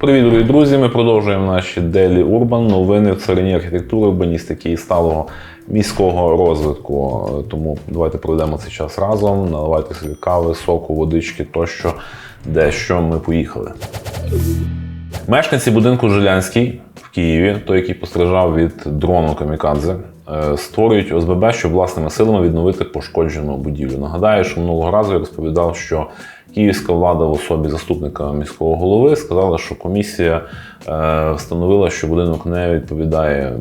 Привіт, дорогі друзі! Ми продовжуємо наші Daily Urban, новини в царині архітектури, урбаністики і сталого міського розвитку. Тому давайте проведемо цей час разом, наливайте собі кави, соку, водички тощо, дещо ми поїхали. Мешканці будинку Жилянський в Києві, той, який постраждав від дрону Камікадзе, створюють ОСББ, щоб власними силами відновити пошкоджену будівлю. Нагадаю, що минулого разу я розповідав, що київська влада в особі заступника міського голови сказала, що комісія е, встановила, що будинок не відповідає,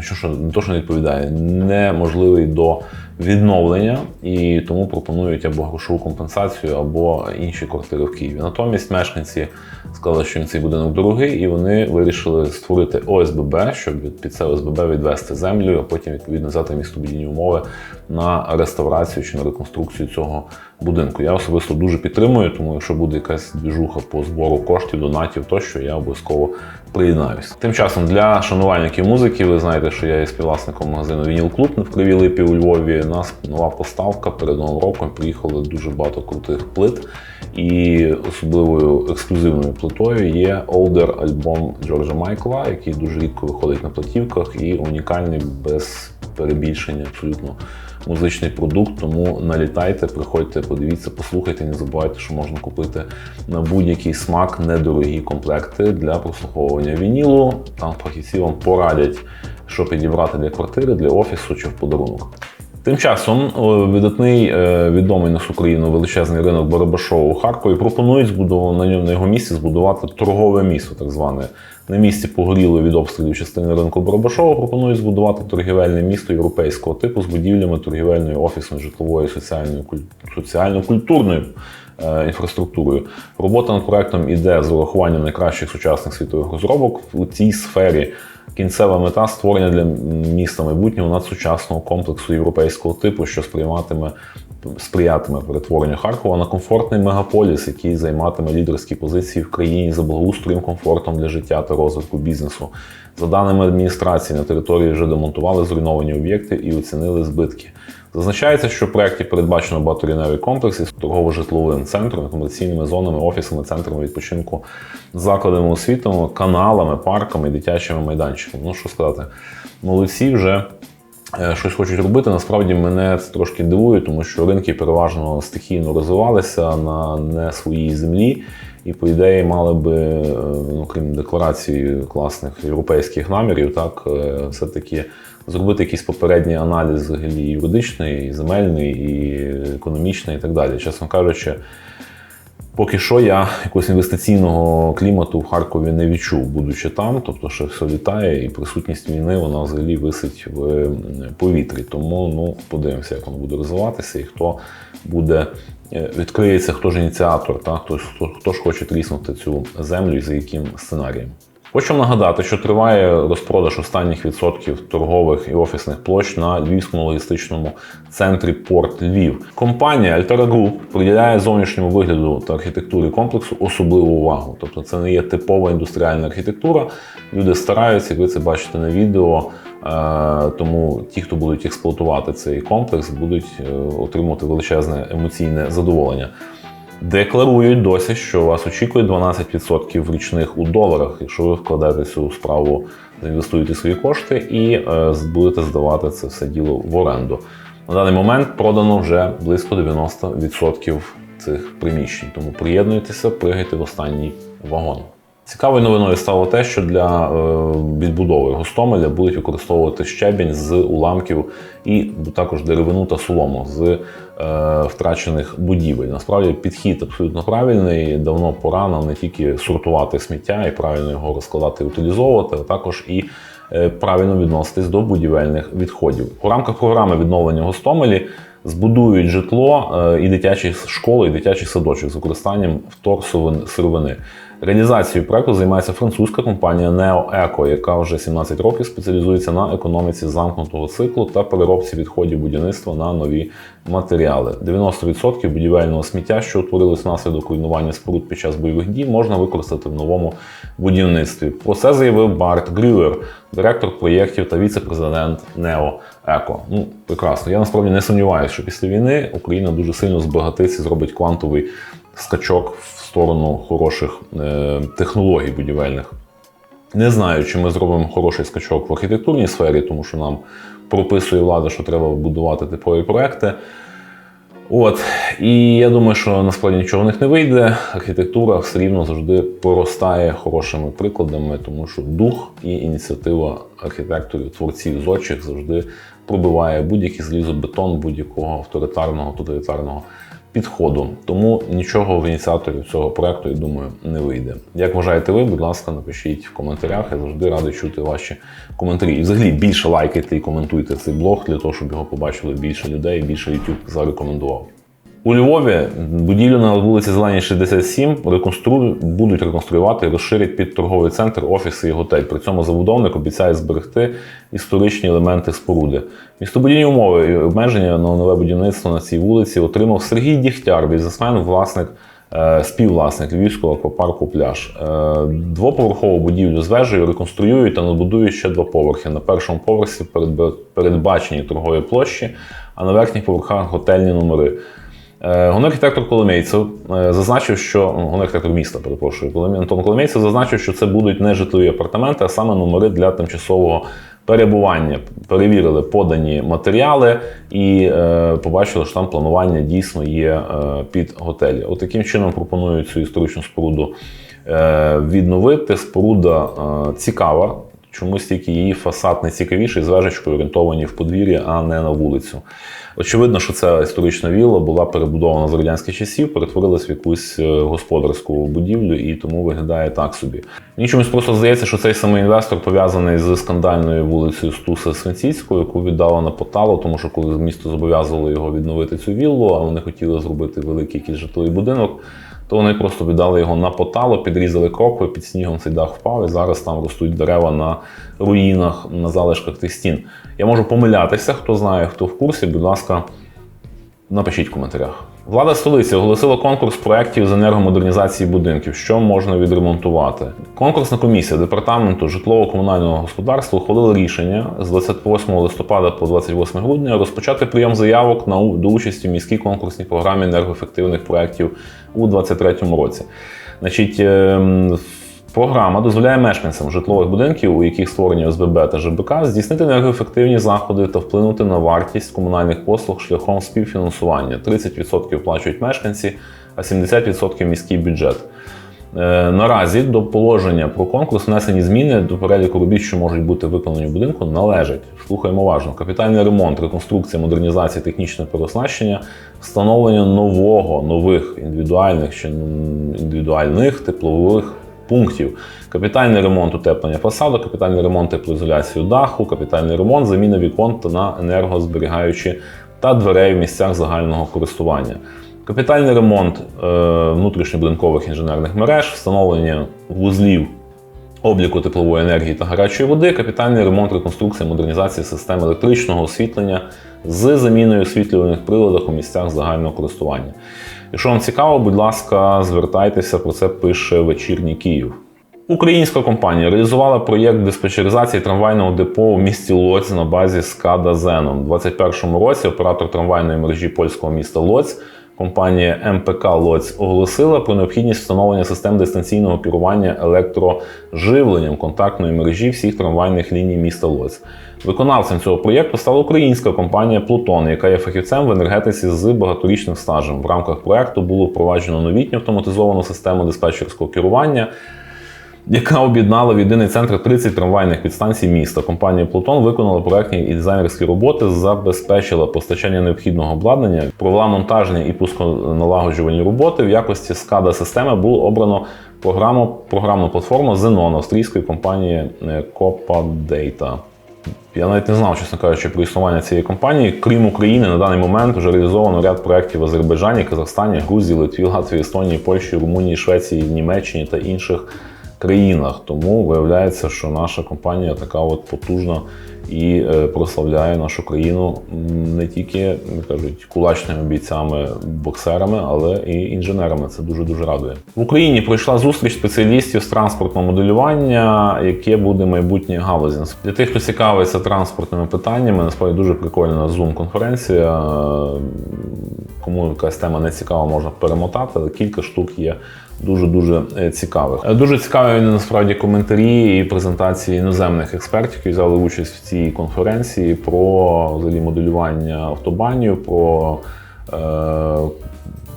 що не то, що не відповідає, неможливий до відновлення, і тому пропонують або грошову компенсацію, або інші квартири в Києві. Натомість мешканці сказали, що їм цей будинок дорогий, і вони вирішили створити ОСББ, щоб під це ОСББ відвести землю, а потім відповідно взяти містобудівні умови на реставрацію чи на реконструкцію цього будинку. Я особисто дуже підтримую, тому якщо буде якась двіжуха по збору коштів, донатів, тощо я обов'язково приєднаюсь. Тим часом для шанувальників музики, ви знаєте, що я є співвласником магазину Вініл Клуб в Кривій Липі у Львові. У нас нова поставка перед новим роком. Приїхали дуже багато крутих плит. І особливою ексклюзивною плитою є Older альбом Джорджа Майкла, який дуже рідко виходить на платівках і унікальний без перебільшення абсолютно музичний продукт. Тому налітайте, приходьте, подивіться, послухайте. Не забувайте, що можна купити на будь-який смак недорогі комплекти для прослуховування вінілу. Там фахівці вам порадять, що підібрати для квартири, для офісу чи в подарунок. Тим часом видатний е, відомий на всю Україну величезний ринок Барабашова у Харкові пропонують збудовано на ньому на його місці збудувати торгове місто, так зване. На місці погорілої від обстрілів частини ринку Барабашова пропонують збудувати торгівельне місто європейського типу з будівлями торгівельної, офісної, житлової, соціальної, куль- соціально-культурною е, інфраструктурою. Робота над проектом іде з урахуванням найкращих сучасних світових розробок у цій сфері. Кінцева мета створення для міста майбутнього надсучасного комплексу європейського типу, що сприйматиме сприятиме перетворенню Харкова на комфортний мегаполіс, який займатиме лідерські позиції в країні за благоустроєм, комфортом для життя та розвитку бізнесу. За даними адміністрації, на території вже демонтували зруйновані об'єкти і оцінили збитки. Зазначається, що в проєкті передбачено багаторівневий комплекс із торгово-житловим центром, комерційними зонами, офісами, центрами відпочинку, закладами освіти, каналами, парками дитячими майданчиками. Ну що сказати, молодці вже щось хочуть робити. Насправді мене це трошки дивує, тому що ринки переважно стихійно розвивалися на не своїй землі. І, по ідеї, мали би, е, ну, крім декларації класних європейських намірів, так, е, все-таки зробити якийсь попередній аналіз взагалі юридичний, і земельний, і економічний, і так далі. Чесно кажучи, Поки що я якогось інвестиційного клімату в Харкові не відчув, будучи там. Тобто, що все літає, і присутність війни вона взагалі висить в повітрі. Тому ну подивимося, як воно буде розвиватися і хто буде е, відкриється, хто ж ініціатор, та хто, хто, хто ж хоче тріснути цю землю і за яким сценарієм. Хочу нагадати, що триває розпродаж останніх відсотків торгових і офісних площ на львівському логістичному центрі Порт Львів. Компанія Altera Group приділяє зовнішньому вигляду та архітектурі комплексу особливу увагу. Тобто це не є типова індустріальна архітектура. Люди стараються, ви це бачите на відео. Е, Тому ті, хто будуть експлуатувати цей комплекс, будуть е, отримувати величезне емоційне задоволення. Декларують досі, що вас очікує 12% річних у доларах, якщо ви вкладете цю справу, заінвестуєте свої кошти і е, будете здавати це все діло в оренду. На даний момент продано вже близько 90% цих приміщень. Тому приєднуйтеся, пригайте в останній вагон. Цікавою новиною стало те, що для е, відбудови Гостомеля будуть використовувати щебінь з уламків і також деревину та солому з е, втрачених будівель. Насправді підхід абсолютно правильний. Давно пора нам не тільки сортувати сміття і правильно його розкладати і утилізовувати, а також і е, правильно відноситись до будівельних відходів. У рамках програми відновлення Гостомелі збудують житло і дитячі школи, і дитячий садочок з використанням вторсировини. Реалізацією проекту займається французька компанія Neo Eco, яка вже 17 років спеціалізується на економіці замкнутого циклу та переробці відходів будівництва на нові матеріали. 90% будівельного сміття, що утворилось внаслідок руйнування споруд під час бойових дій, можна використати в новому будівництві. Про це заявив Барт Грюер, директор проєктів та віце-президент Neo Eco. Ну, прекрасно. Я насправді не сумніваюся, що після війни Україна дуже сильно збагатиться, і зробить квантовий скачок в сторону хороших е, технологій будівельних. Не знаю, чи ми зробимо хороший скачок в архітектурній сфері, тому що нам прописує влада, що треба будувати типові проекти. От, і я думаю, що насправді нічого в них не вийде. Архітектура все рівно завжди поростає хорошими прикладами, тому що дух і ініціатива архітекторів, творців зодчих завжди пробиває будь-який залізобетон будь-якого авторитарного, тоталітарного підходу. Тому нічого в ініціаторів цього проекту, я думаю, не вийде. Як вважаєте ви, будь ласка, напишіть в коментарях. Я завжди радий чути ваші коментарі. І взагалі більше лайкайте і коментуйте цей блог для того, щоб його побачили більше людей, більше YouTube зарекомендував. У Львові будівлю на вулиці Зеленій 67 реконструють, будуть реконструювати розширять під торговий центр, офіси і готель. При цьому забудовник обіцяє зберегти історичні елементи споруди. Містобудівні умови і обмеження на нове будівництво на цій вулиці отримав Сергій Дігтяр, бізнесмен, власник. е, Співвласник Львівського аквапарку пляж. Е, Двоповерхову будівлю з вежею реконструюють та надбудують ще два поверхи. На першому поверсі передб- передбачені торгові площі, а на верхніх поверхах готельні номери. Е, Головний архітектор Коломейцев е, зазначив, що ну, головний архітектор міста, перепрошую, Антон Коломейцев зазначив, що це будуть не житлові апартаменти, а саме номери для тимчасового перебування. Перевірили подані матеріали і е, побачили, що там планування дійсно є е, під готелі. От таким чином пропонують цю історичну споруду е, відновити. Споруда е, цікава. Чомусь тільки її фасад найцікавіший, з вежечкою орієнтовані в подвір'я, а не на вулицю. Очевидно, що ця історична вілла була перебудована з радянських часів, перетворилась в якусь е, господарську будівлю і тому виглядає так собі. Мені чомусь просто здається, що цей самий інвестор пов'язаний з скандальною вулицею Стуса Свинціцькою, яку віддала на потало, тому що коли місто зобов'язувало його відновити цю віллу, а вони хотіли зробити великий якийсь житловий будинок. То вони просто віддали його на потало, підрізали крокви, під снігом цей дах впав, і зараз там ростуть дерева на руїнах, на залишках тих стін. Я можу помилятися, хто знає, хто в курсі, будь ласка, напишіть в коментарях. Влада столиці оголосила конкурс проєктів з енергомодернізації будинків, що можна відремонтувати. Конкурсна комісія департаменту житлово-комунального господарства ухвалила рішення з 28 листопада по 28 грудня розпочати прийом заявок на до участі в міській конкурсній програмі енергоефективних проєктів у 2023 році. Значить, ем, Програма дозволяє мешканцям житлових будинків, у яких створені ОСББ та ЖБК, здійснити енергоефективні заходи та вплинути на вартість комунальних послуг шляхом співфінансування. 30% плачують мешканці, а 70% міський бюджет. Е, Наразі до положення про конкурс внесені зміни до переліку робіт, що можуть бути виконані в будинку, належать. Слухаємо уважно: капітальний ремонт, реконструкція, модернізація технічного переоснащення, встановлення нового, нових індивідуальних чи індивідуальних теплових пунктів, капітальний ремонт утеплення фасаду, капітальний ремонт теплоізоляції даху, капітальний ремонт, заміна вікон та на енергозберігаючі та дверей в місцях загального користування. Капітальний ремонт е, внутрішньобудинкових інженерних мереж, встановлення вузлів обліку теплової енергії та гарячої води, капітальний ремонт, реконструкція, модернізація систем електричного освітлення з заміною освітлювальних приладах у місцях загального користування. Якщо вам цікаво, будь ласка, звертайтеся, про це пише вечірній Київ. Українська компанія реалізувала проєкт диспетчеризації трамвайного депо в місті Лоць на базі Скада Зеном. У 2021 році оператор трамвайної мережі польського міста Лоць, компанія МПК Лоць оголосила про необхідність встановлення систем дистанційного керування електроживленням контактної мережі всіх трамвайних ліній міста Лоць. Виконавцем цього проєкту стала українська компанія Плутон, яка є фахівцем в енергетиці з багаторічним стажем. В рамках проєкту було впроваджено новітню автоматизовану систему диспетчерського керування яка об'єднала в єдиний центр 30 трамвайних підстанцій міста. Компанія Плутон виконала проектні і дизайнерські роботи, забезпечила постачання необхідного обладнання, провела монтажні і пусконалагоджувальні роботи. В якості скада системи було обрано програму, програмну платформу Xenon австрійської компанії е, Copa Data. Я навіть не знав, чесно кажучи, про існування цієї компанії. Крім України, на даний момент вже реалізовано ряд проєктів в Азербайджані, Казахстані, Грузії, Литві, Латвії, Естонії, Польщі, Румунії, Швеції, Німеччині та інших країнах. Тому виявляється, що наша компанія така от потужна і е, прославляє нашу країну не тільки кажуть кулачними бійцями, боксерами, але і інженерами. Це дуже дуже радує. В Україні пройшла зустріч спеціалістів з транспортного моделювання, яке буде майбутнє галузі. Для тих, хто цікавиться транспортними питаннями, насправді дуже прикольна Zoom-конференція. Кому якась тема не цікава, можна перемотати, кілька штук є дуже-дуже е, цікавих. Е, Дуже цікаві насправді коментарі і презентації іноземних експертів, які взяли участь в цій конференції про взагалі моделювання автобанів, про е,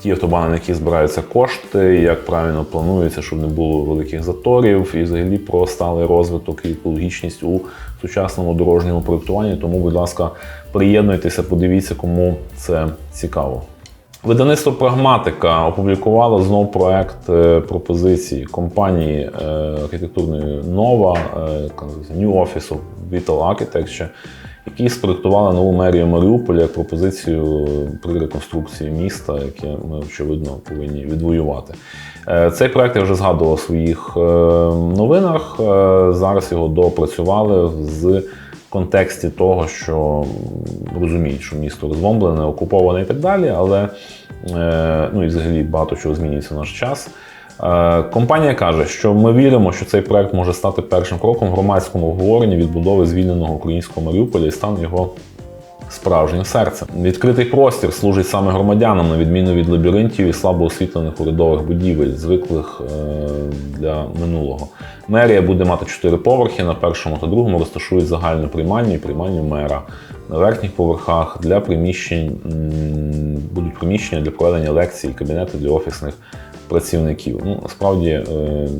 ті автобани, на які збираються кошти, як правильно планується, щоб не було великих заторів, і взагалі про сталий розвиток і екологічність у сучасному дорожньому проєктуванні. Тому, будь ласка, приєднуйтеся, подивіться, кому це цікаво. Видавництво Прагматика опублікувало знов проект е, пропозиції компанії е, архітектурної Нова е, New Office of Vital Architecture, які спроектували нову мерію Маріуполя як пропозицію при реконструкції міста, яке ми очевидно повинні відвоювати. Цей проект я вже згадував у своїх новинах. Зараз його допрацювали з контексті того, що розуміють, що місто розбомблене, окуповане і так далі, але е, ну і взагалі багато чого змінюється в наш час. Е, Компанія каже, що ми віримо, що цей проект може стати першим кроком в громадському обговоренні відбудови звільненого українського Маріуполя і стане його справжнім серцем. Відкритий простір служить саме громадянам, на відміну від лабіринтів і слабо освітлених урядових будівель, звиклих е, для минулого. Мерія буде мати чотири поверхи. На першому та другому розташують загальне приймальню і приймальню мера. На верхніх поверхах для приміщень будуть приміщення для проведення лекцій і кабінети для офісних працівників. Ну, насправді е,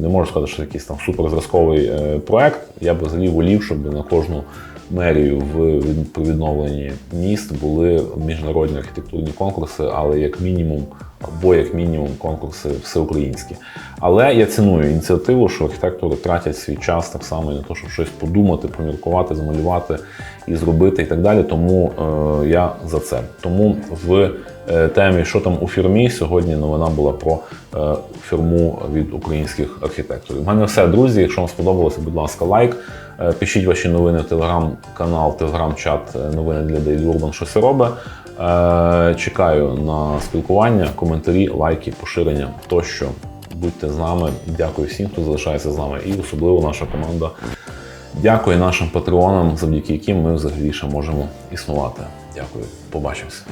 не можу сказати, що якийсь там суперзразковий е, проект. Я б взагалі волів, щоб на кожну мерію в від- відновленні міст були міжнародні архітектурні конкурси, але як мінімум, або як мінімум конкурси всеукраїнські. Але я ціную ініціативу, що архітектори тратять свій час так само і на те, щоб щось подумати, поміркувати, замалювати і зробити, і так далі. Тому е, я за це. Тому в е, темі, що там у фірмі, сьогодні новина була про е, фірму від українських архітекторів. У мене все, друзі. Якщо вам сподобалося, будь ласка, лайк. Е, Пишіть ваші новини в телеграм-канал, телеграм-чат е, новини для Daily Urban, що це робить. Е, Чекаю на спілкування, коментарі, лайки, поширення тощо. Будьте з нами. Дякую всім, хто залишається з нами, і особливо наша команда. Дякую нашим патреонам, завдяки яким ми взагалі ще можемо існувати. Дякую, побачимось.